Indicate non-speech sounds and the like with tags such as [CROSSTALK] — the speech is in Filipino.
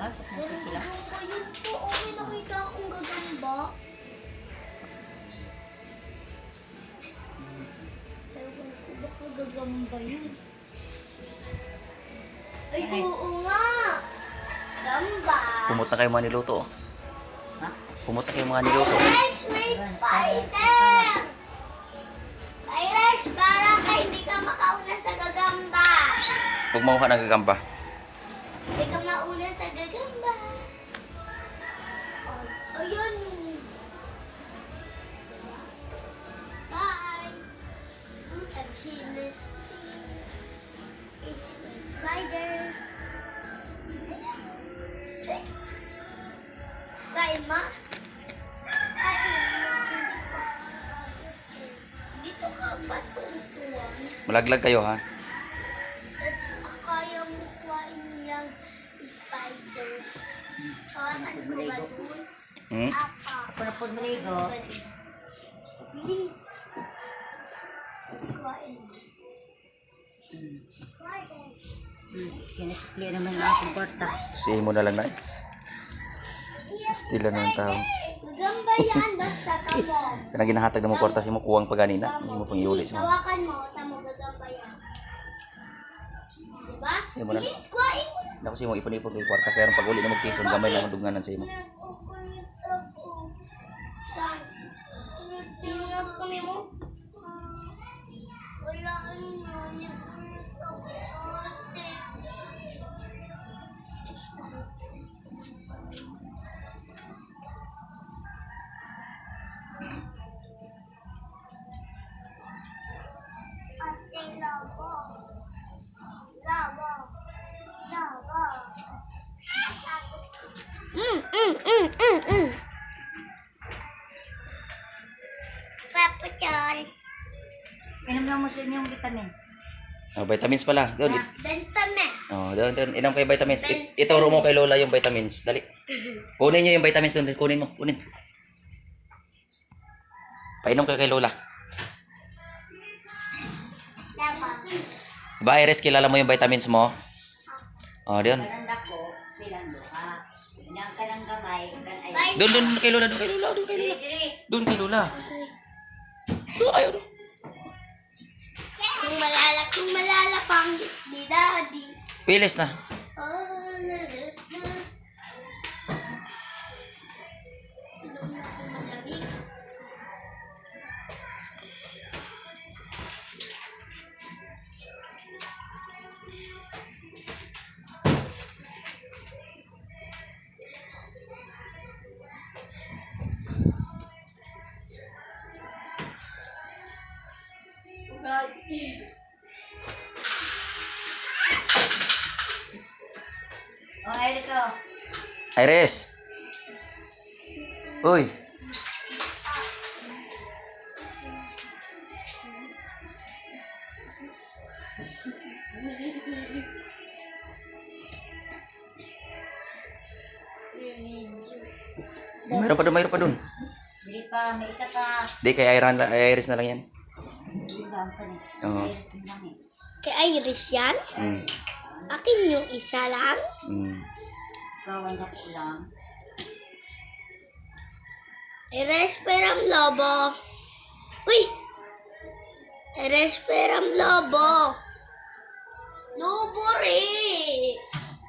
Pasok na po sila. Ayun po, okay nakita akong gagamba. Ewan ko, baka gagamba yun. Ay, Ay. oo nga. Gamba. Na kayo mga niluto. oh. Ha? Na kayo mga niluto. Irish, may spider! Irish, para ka hindi ka makauna sa gagamba. Huwag mo ka nagagamba. Hindi ka mauna sa gagamba. Oh, ayun. Bye. Ang chilis. Spiders. Kain ma. Dito ka ba tungtuan? Malaglag kayo ha. Spiders. Sawakan ko ba dun? Hmm? Apa. Maligo. Please. Let's. Spiders. Hmm. Sinasukli naman ang aking kwarta. Siya mo na lang na. Stila na ng tao. Gagamba yan, basta [LAUGHS] ka mo. Kanang ginahatag na mo kwarta si mo kuwang pa ganina. Hindi mo pang iuli siya. Tawakan mo, tamo gagamba Diba? Sige mo na. Please, kuhain mo. Mo ipon-ipon kay kwarta. Kaya rin pag uli na magkison, gamay lang ang dunganan sa imo. Nag-ukunit ako. Saan? Pinas kami mo? Papa John. Inom lang mo sa inyong vitamin. Oh, vitamins pala. Doon. it- Bentames. Oh, doon, doon. Inom kayo vitamins. It, ituro mo kay Lola yung vitamins. Dali. [LAUGHS] Kunin niyo yung vitamins doon. Kunin mo. Kunin. Painom kayo kay Lola. Ba, Iris, kilala mo yung vitamins mo? Oh, doon. Ilang ka ng gamay. Bye. Doon, doon kay Lola. Doon kay Lola. Doon kay Lola. Doon kay Lola. Doon, ayaw doon. Kung malala, kung malala pang ni Daddy. Pilis na. O, ay, ito. Iris. Uy. Mayroon pa doon, mayroon pa doon. Dili pa, may isa pa. Di, kay Iris na lang yan. Oo. Kay Iris yan? Mm. Akin yung isa lang? Mm. Gawan na ko lang. Iresperam lobo. Uy! Iresperam lobo. Lobo res.